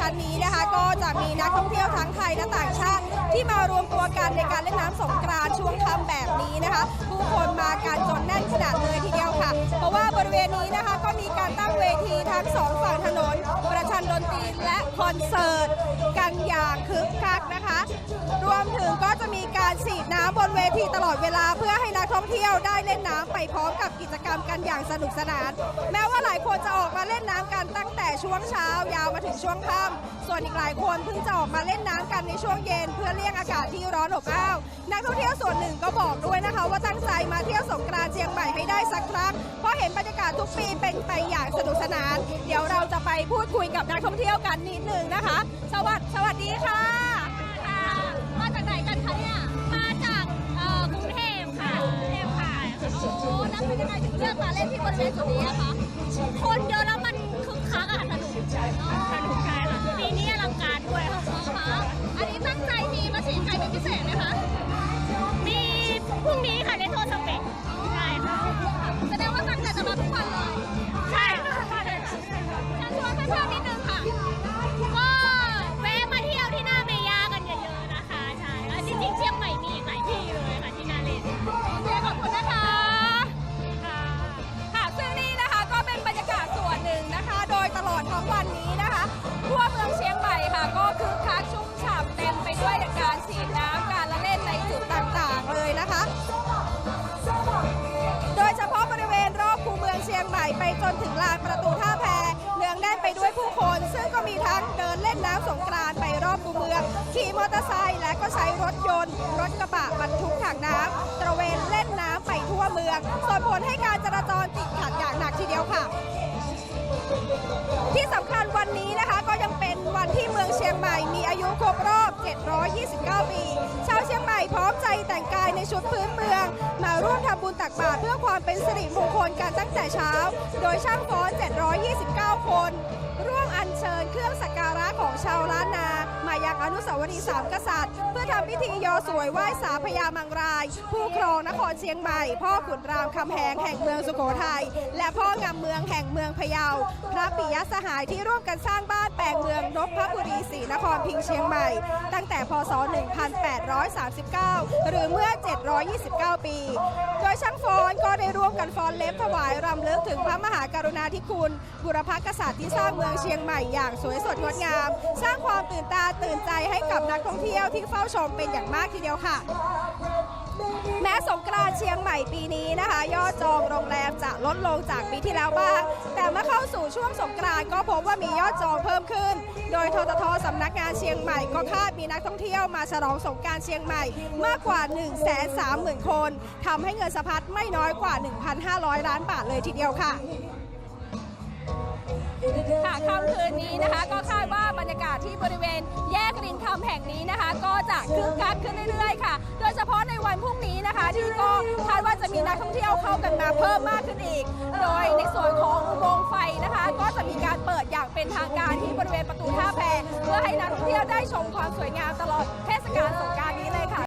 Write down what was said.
ชั้นนี้นะคะ ก็จะมีนักท่องเที่ยวทั้งไทยและต่างชาติ ที่มารวมตัวกันในการเล่นน้ำสงกรานต์ช่วงค่ำแบบนี้นะคะผู้คนมากันจนแน่นขนาดเลยทีเดียวค่ะ เพราะว่าบริเวณนี้นะคะก็มีการตั้งเวทีทั้งสองฝั่งถนน ประชันดนตรีและคอนเสิร์ตกันอย่างคึก ฉีดน้ำบนเวทีตลอดเวลาเพื่อให้นักท่องเที่ยวได้เล่นน้ำไปพร้อมกับกิจกรรมกันอย่างสนุกสนาน แม้ว่าหลายคนจะออกมาเล่นน้ำกันตั้งแต่ช่วงเช้ายาวมาถึงช่วงค่ำส่วนอีกหลายคนเพิ่งจะออกมาเล่นน้ำกันในช่วงเย็น เพื่อเลี่ยงอากาศที่ร้อนอบอ้าวนักท่องเที่ยวส่วนหนึ่งก็บอกด้วยนะคะ ว่าตั้งใจมาเที่ยวสงกรานต์เชียงใหม่ให้ได้สักครั้งเพราะเห็นบรรยากาศทุกปีเป็นไปอย่างสนุกสนาน เดี๋ยวเราจะไปพูดคุยกับนักท่องเที่ยวกันนิดหนึ่งนะคะ สวัสดี เป็นยังไงถึงเลือกมาเล่นที่บริเวณจุดนี้อะคะคนเยอะแล้วมันคึกคักอะสนุกสนุกใช่ค่ะปีนี้อลังการด้วย จนถึงลานประตูท่าแพเนืองแน่นไปด้วยผู้คน ซึ่งก็มีทั้งเดินเล่นน้ำสงกรานไปรอบคูเมือง ขี่มอเตอร์ไซค์และก็ใช้รถยนต์ รถกระบะบรรทุกถังน้ำตระเวนเล่นน้ำไปทั่วเมือง ส่งผลให้การจราจรติดขัดอย่างหนักทีเดียวค่ะ ที่สำคัญวันนี้นะคะก็ยังเป็นวันที่เมืองเชียงใหม่มีอายุครบรอบ 729 ปีชาว พร้อมใจแต่งกายในชุดพื้นเมือง มาร่วมทำบุญตักบาตรเพื่อความเป็นสิริมงคลกันตั้งแต่เช้า โดยช่างฟ้อน 729 คน ร่วมอัญเชิญเครื่องสักการะของชาวล้านนา มายังอนุสาวรีย์สามกษัตริย์ เพื่อทำพิธียอสวยไหว้สาพญามังราย ผู้ครองนครเชียงใหม่ พ่อขุนรามคำแหงแห่งเมืองสุโขทัยและพ่องามเมืองแห่งเมืองพะเยาพระปิยสหายที่ร่วมกันสร้างบ้าน งเมืองนพบุรีศรีนครพิงเชียงใหม่ ตั้งแต่พศ 1839 หรือเมื่อ 729 ปี โดยช่างฟ้อนก็ได้ร่วมกันฟ้อนเล็บถวายรำลึกถึงพระมหากรุณาธิคุณบุรพกษัตริย์ที่สร้างเมืองเชียงใหม่อย่างสวยสดงดงาม สร้างความตื่นตาตื่นใจให้กับนักท่องเที่ยวที่เฝ้าชมเป็นอย่างมากทีเดียวค่ะ สงกรานต์เชียงใหม่ปีนี้นะคะ ยอดจองโรงแรมจะลดลงจากปีที่แล้วบ้าง แต่เมื่อเข้าสู่ช่วงสงกรานต์ก็พบว่ามียอดจองเพิ่มขึ้น โดยทททสำนักงานเชียงใหม่ก็คาดมีนักท่องเที่ยวมาฉลองสงกรารเชียงใหม่มากกว่า 1 3 0 0 0 0 คนทำให้เงินสะพัดไม่น้อยกว่า 1,500 ล้านบาทเลยทีเดียวค่ะค่ะค่ำคืนนี้นะคะก็คาดว่าบรรยากาศที่บริเวณแยกรินคำแห่งนี้นะคะ ก็จะคึกคักขึ้นเรื่อยๆ ค่ะ โดยเฉพาะในวัน ก็คาดว่าจะมีนักท่องเที่ยวเข้ากันมาเพิ่มมากขึ้นอีก โดยในส่วนของอุโมงค์ไฟนะคะ ก็จะมีการเปิดอย่างเป็นทางการที่บริเวณประตูท่าแพเพื่อให้นักท่องเที่ยวได้ชมความสวยงามตลอดเทศกาลสงกรานต์นี้เลยค่ะ